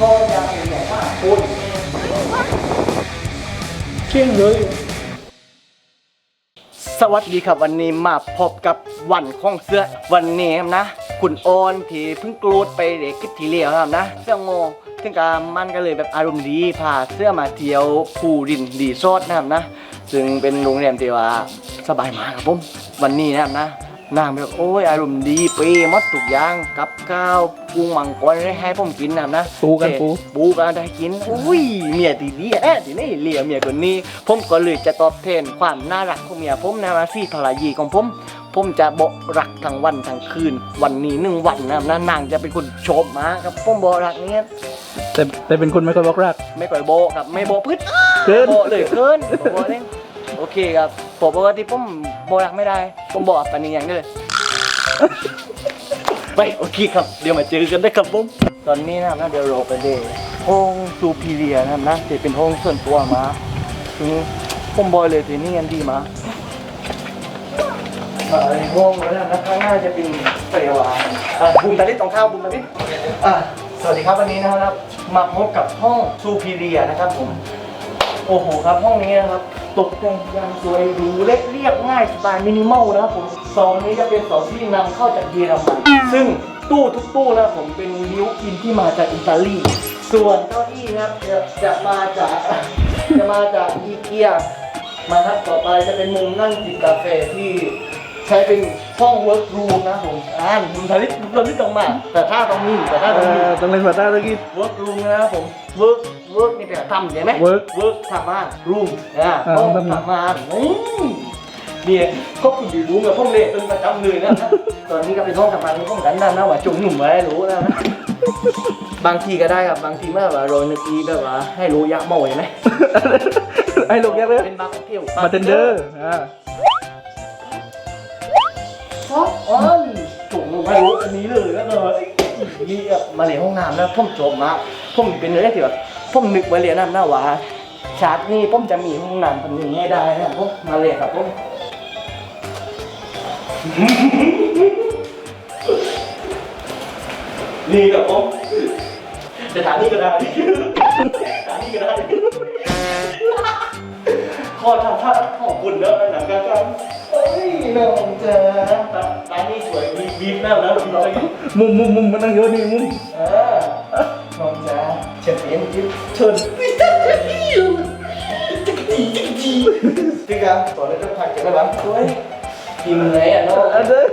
ก็ยังใหญ่มาคุณเที่ยงเลย สวัสดีครับวันนี้มาพบกับวันของเสื้อวันนี้ครับนะ คุณโอนที่เพิ่งกรูดไปเด็กคลิปที่เลียวครับนะ เสื้อโงซึ่งกามันก็เลยแบบอารมณ์ดีพาเสื้อมาเที่ยวภูรินดีโซดนะครับนะ ซึ่งเป็นโรงแรมที่ว่าสบายมากครับผม วันนี้นะครับนะ นางแบบโอ้ยอารมณ์ดีเปย์หมดทุกอย่างกับข้าวปรุงมังกรให้ให้ผมกินนะครับนะปูกันปูปูกันได้กินอุ้ยเมียดีดีแอะทีนี่เหลี่ยเมียคนนี้ ผมก็เลยจะตอบแทนความน่ารักของเมียผมนะมาซี่ทรยีของผมผมจะบอกรักทั้งวันทั้งคืน วันนี้หนึ่งวันนะครับนะนางจะเป็นคนโชมมาครับผมบอกรักเนี้ยแต่แต่เป็นคนไม่ค่อยบอกรัก ไม่ก่อยโบครับไม่โบพืชเกินโบเลยเกินโบเลยโอเคครับผมปกติผมโบ รักไม่ได้ผมบอกปานนี้อย่างเดียวเลยไปโอเคครับ เดี๋ยวมาเจอกันได้ครับผมตอนนี้นะครับนะเดี๋ยวเราไปเลยห้องซูพีเรียนะครับนะจะเป็นห้องส่วนตัวมาถึงผมบอยเลยที่นี่กันดีมามาในห้องแล้วนะข้างหน้าจะเป็นเปรวาอะบุมตาลิตตรงข้าวบุมตาลิตอะสวัสดีครับวันนี้นะครับ มาพบกับห้องซูพีเรียนะครับผม โอ้โหครับห้องนี้นะครับ ตกแต่งอย่างสวยหรูเล็กเรียบง่ายสไตล์มินิมอลนะครับผมเสองนี้จะเป็นซองที่นำเข้าจากเยอรมันซึ่งตู้ทุกตู้นะครับผมเป็นนิ้วอินที่มาจากอิตาลี ส่วนเก้าอี้นะครับจะจะมาจากจะมาจากอีเกียมาครับต่อไปจะเป็นมุมนั่งจิบกาแฟที่ ใช้เป็นห้องเวิร์กรูมนะครับผมอ่านมุมทาริสมุมทาริสตรงมา แต่ถ้าตรงนี้แต่ถ้าตรงนี้เออต้องเล่นภาษาตะกี้ เวิร์กรูมนะครับผม เวิร์กเวิร์กนี่เป็นทำใช่ไหม Work เวิร์กทำงานรูมอ่าอ่าต้องทำงานทำงานนี่เนี่ยก็คุณดีรู้กับพ่อเละเป็นประจำเลยนะ ตอนนี้ก็เป็นห้องทำงานของห้องกันนะนะว่าจุ่มหนุ่มไว้ให้รู้นะบางทีก็ได้ครับบางทีเมื่อว่าโรยนึกอีแบบว่าให้รู้ยักษ์โม่ใช่ไหมไอ้ลูกยักษ์เลยเป็นบาร์เที่ยวบาร์เทนเดอร์อ่า ครับอ๋อจุ่มลงไปรู้อันนี้เลยแล้วเลยนี่อะมาเรียนห้องน้ำนะผมจบมาผมเป็นเรื่องที่แบบผมนึกไว้เรียนน้ำหน้าว่าชาร์จนี่ผมจะมีห้องน้ำเป็นอย่างนี้ได้นะผมมาเลยครับผมนี่ครับผมสถานที่ก็ได้สถานที่ก็ได้ ขอทำท่าของคุณเนอะหนังกลางๆโอ้ยน้องเจ้าร้านนี้สวยบีบีบแน่แล้วบีบอะไรอยู่มุมมุมมุมมันนั่งเยอะนี่มุมเออน้องจ้าเชิญเอ็นจิ๊บเชิญพี่กาต่อเลยต้องผักกันได้บ้างโอ้ยกินไหนอะน้องอันเด้อ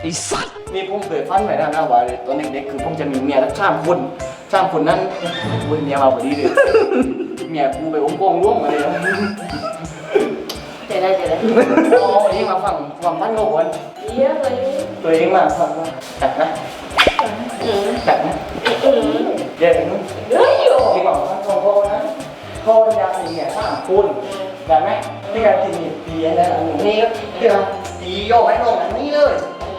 ไอสัตว์นี่ผมเคยฟันไว้นะนะว่าตอนเด็กๆคือผมจะมีเมียแล้วข้ามคนข้ามคนนั้นโอ้ยเมียมาพอดีเลย เมียกูไปองค์กงร่วงมาเลยนะเดี๋ยวได้เดี๋ยวได้อ๋อวันนี้มาฟังความพันโลกวันเยอะเลยตัวเองมาฟังว่าจัดนะอืมจัดนะอืมเดี๋ยวเองเยอะอยู่ที่บอกว่าโทรนะโทรยาสีเนี่ยห้ามคุณได้ไหมที่การกินนี่ตีอะไรนะนี่ก็ที่เราตีโยกให้น้องอันนี้เลย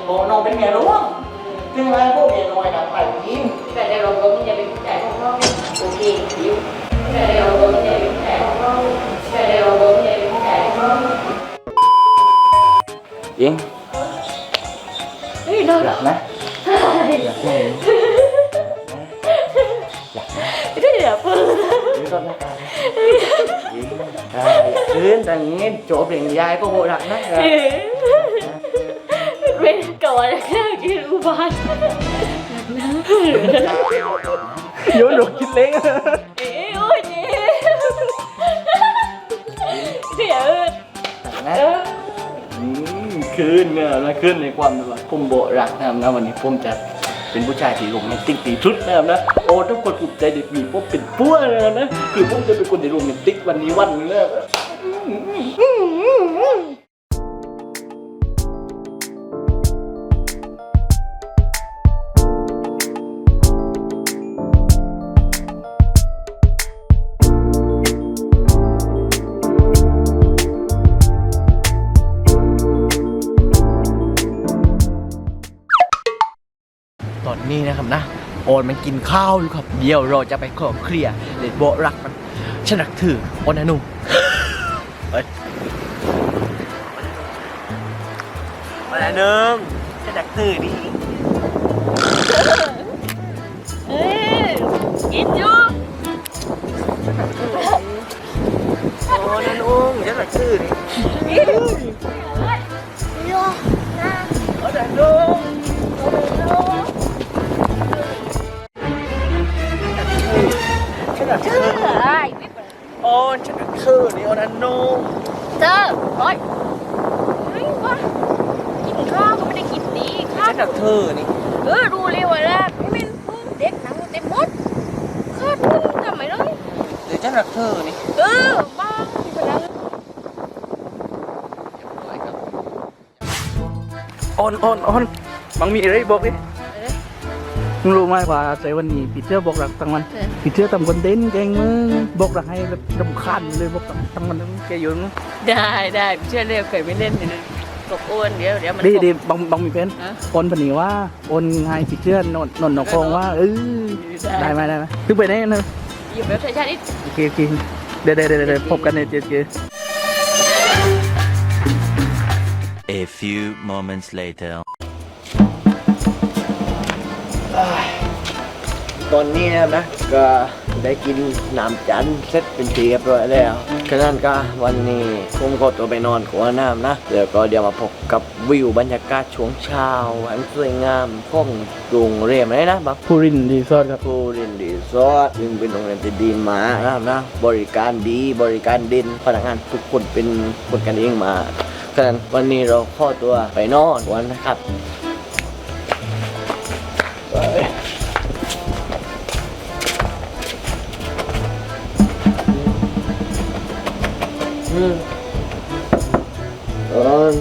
โอ้น้องเป็นเมียหลวงซึ่งไอ้พวกเมียน้อยนะไปกินแต่ในโรงรถมันจะเป็นผู้ชายของเราโอเคดิ งี้โจบเรียงยายก็โหดักนะเป็นก่อนแค่กินอุบาทโยนหลกคิดเล้งเอ้ยโอ้ยนี่เดี๋ยวนะคืนเนี่ยนะคืนในความแบบผมโบรักนะครับนะวันนี้ผมจะเป็นผู้ชายที่โรแมนติกตีชุดนะครับนะโอ้ทุกคนภูมิใจเด็กมีผมเป็นปั้วนะครับนะคือผมจะเป็นคนที่โรแมนติกวันนี้วันนึงนะครับ นี้นะครับนะโอนมันกินข้าวอยู่ครับเดี๋ยวเราจะไปขอเคลียร์เลดโบรักมันฉันรักถือโอนนะนุ่มเฮ้ยโอนนะหนึ่งฉนักถือดี โอ้ฉันหลักชื่อนี่โอ้ดันนุ่งเธอโอ๊ยไม่วะกินข้าวก็ไม่ได้กินดีข้าวฉันหลักเธอนี่เออรู้เลยว่าแล้วไม่เป็นเด็กหนังเต็มหมดคาดมึงทำไมเลยหรือฉันหลักเธอนี่เออบ้าที่พลังออนออนออนบังมีอะไรบอกดิมึง รู้ไหมว่าใจวันนี้ปีเตอร์บอกรักทั้งวันปีเตอร์ทำคอนเทนต์แกล้งมึงบอกรักให้แบบรำคาญเลยบอกรักทั้งวันแกอยู่นะได้ได้เชื่อเร็วเคยไม่เล่นเลยนะตกอ้วนเดี๋ยวเดี๋ยวมันดีตกดีบังบังมีเพนฮะโอนปนีว่าโอนไงปีเตอร์นนนนหนองคงว่าเออได้ได้ไหมได้ไหมคือไปได้นะอยู่แบบชาตินิดโอเคโอเคเดี๋ยวเดี๋ยวเดี๋ยวเดี๋ยวพบกันในเจ็ดเจ็ด A few moments later. ตอนนี้นะก็ได้กินน้ำจันทร์เสร็จเป็นทีเรียบร้อยแล้วฉะนั้นก็วันนี้ผมขอตัวไปนอนขวน้ำนะเดี๋ยวก็เดี๋ยวมาพบกับวิวบรรยากาศช่วงเช้าอันสวยงามของโรงเรียนอะไรนะบักพูรินรีสอร์ทครับผู้เรียนดีซอดซึ่งเป็นโรงเรียนที่ดีมากนะครับนะบริการดีบริการเด่นพนักงานทุกคนเป็นคนกันเองมาฉะนั้นวันนี้เราขอตัวไปนอนวันนะครับ อืมเออ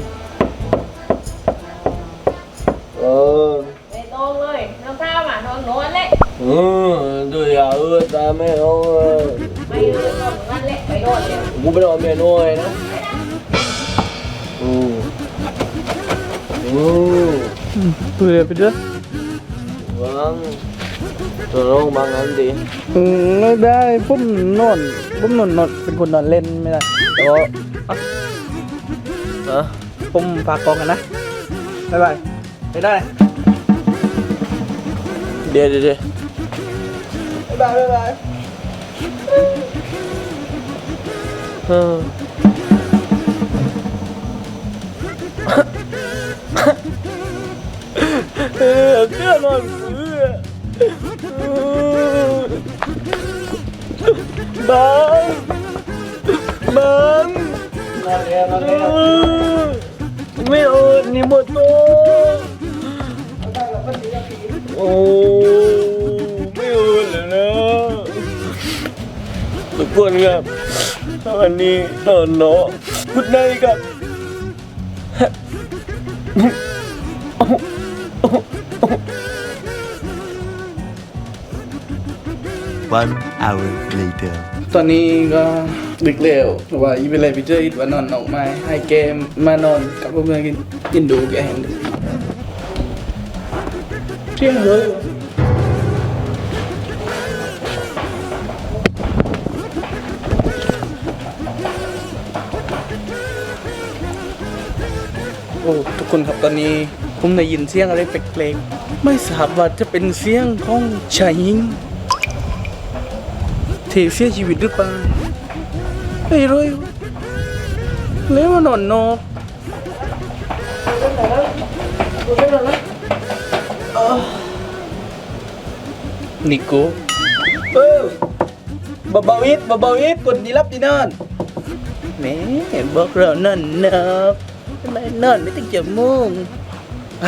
เออไม่ตรงเลยน้องข้าวมาน้องนวลเละอืมดูอย่าเออตาไม่เอาเออไม่เลยน้อนเละไปโดนเลยกูไปนอนเมียน้อยนะอืมอืมพูดไปเรื่อยบางตัวน้องบางอันดีอืมไม่ได้ผมนอนผมนอนนอนเป็นคนนอนเล่นไม่ได้ แต่ว่าฮะผมฝากกองกันนะบ๊ายบายไปได้เดี๋ยวเดี๋ยวเดี๋ยวบ๊ายบายบ๊ายบายเออเออเสื้อนอนเสื้อบางบางนอนเรียนนอน เรียนไม่เอานี่หมดโตโอ้ไม่เอาเลยนะทุกคนครับวันนี้ตอนเนาะกุดไนครับ One hour later. ตอนนี้ก็ดึกแล้วเราะว่าอีเป็นไปเจออีกว่านอนออกมาให้เกมมานอนกับเพื่อนกินกินดูแกเห็นเที่ยงเลยโอ้ทุกคนครับตอนนี้ผมได้ยินเสียงอะไรแปลกๆไม่ทราบว่าจะเป็นเสียงของชายหญิง ที่เสียชีวิตหรือเปล่าไม่รู้แล้วมานอนนอกนิโก้เออเบาๆอีกเบาๆอีกกดดีรับดีนอนแม่บอกเรานอนนอกทำไมนอนไม่ตั้งเจ็ดโมงไ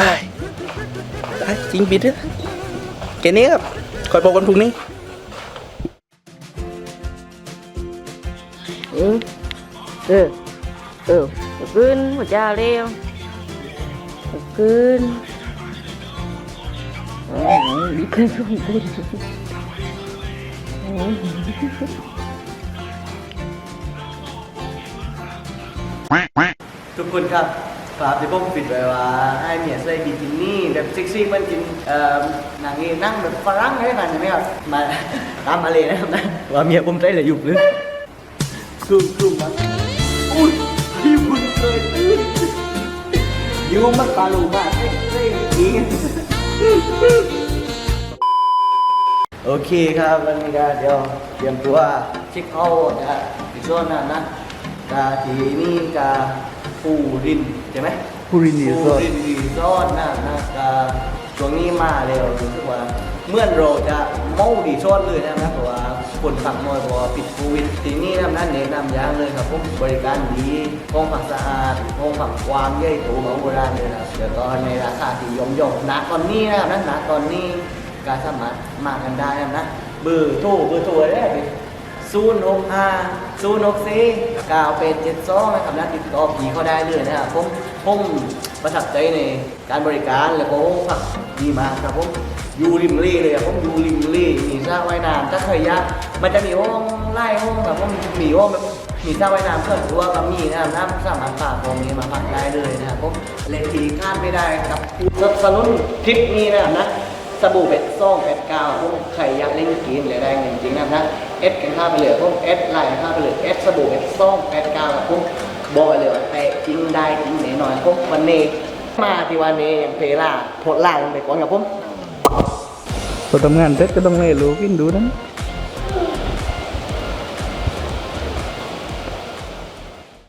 อ้จริงปิดเถอแค่นี้ครับคอยบอกวันพรุ่งนี้ เออ เออ เออขึ้นหัวใจเร็วขึ้นอ๋อดีขึ้นขึ้นทุกคนครับภาพที่ผมปิดไว้ว่าไอ้เมียใส่บิกินี่แบบเซ็กซี่มันกินเอ่อนางเอกนั่งแบบฝรั่งให้กันใช่ไหมครับมาตามมาเลยนะครับนะว่าเมียผมใส่เหลืออยู่หรือ ซูมซูมมาอุ้ยพี่คุณเคยตื่นยูมันปลาลูมาเซ็กซี่จริงโอเคครับวันนี้ก็เดี๋ยวเตรียมตัวเช็คเอาท์นะฮะที่โซนนั้นนะกาทีนี่กาปูรินใช่ไหมผู้รินดีสปูดรินรีสอร์ทนะนะกาช่วงนี้มาเร็วรู้สึกว่าเมื่อนเราจะเมาดีสอร์ทเลยนะครับเพราะว่า คนฝักน้อยเพราะว่าปิดโควิดทีนี้นะนั่นแนะนำย่างเลยครับผมบริการดีห้องผักสะอาดห้องผักความใหญ่โตของโบราณเลยนะครับเดี๋ยวก็ในราคาที่ย่อมย่อมนะตอนนี้นะครับนะนะตอนนี้ก็สามารถมากันได้นะครับนะเบอร์โทรเบอร์โทรได้เป็นศูนย์หกห้าศูนย์หกสี่เก้าเป็นเจ็ดสองนะครับนะติดต่อผีเขาได้เลยนะครับผม ผมประทับใจในการบริการแล้วก็ผักดีมากครับผมอยู่ริมเล่เลยครับผมอยู่ริมเล่มีสระว่ายน้ำถ้าเคยยะมันจะมีห้องไล่ห้องครับผมมีห้องแบบมีสระว่ายน้ำเพื่อนตัวก็มีนะครับน้ำสามารถฝากตรงนี้มาพักได้เลยนะครับผมเลนทีคาดไม่ได้ครับสนุนทริปนี้นะครับนะสบู่เป็ดซ่องเป็ดกาวพวกใครอยากเล่นกินเลยได้เงินจริงนะครับนะเอสกันค่าไปเลยพวกเอสไลน์กันค่าไปเลยเอสสบู่เป็ดซ่องเป็ดกาวกับพวก บอกเลยว่าแต่จริงได้จริงแน่นอนพวกวันนี้มาที่วันนี้ยังเพล่าโพดล่าลงไปก่อนกับผมพอทำงานเสร็จก็ต้องเล่ลูกินดูนั้น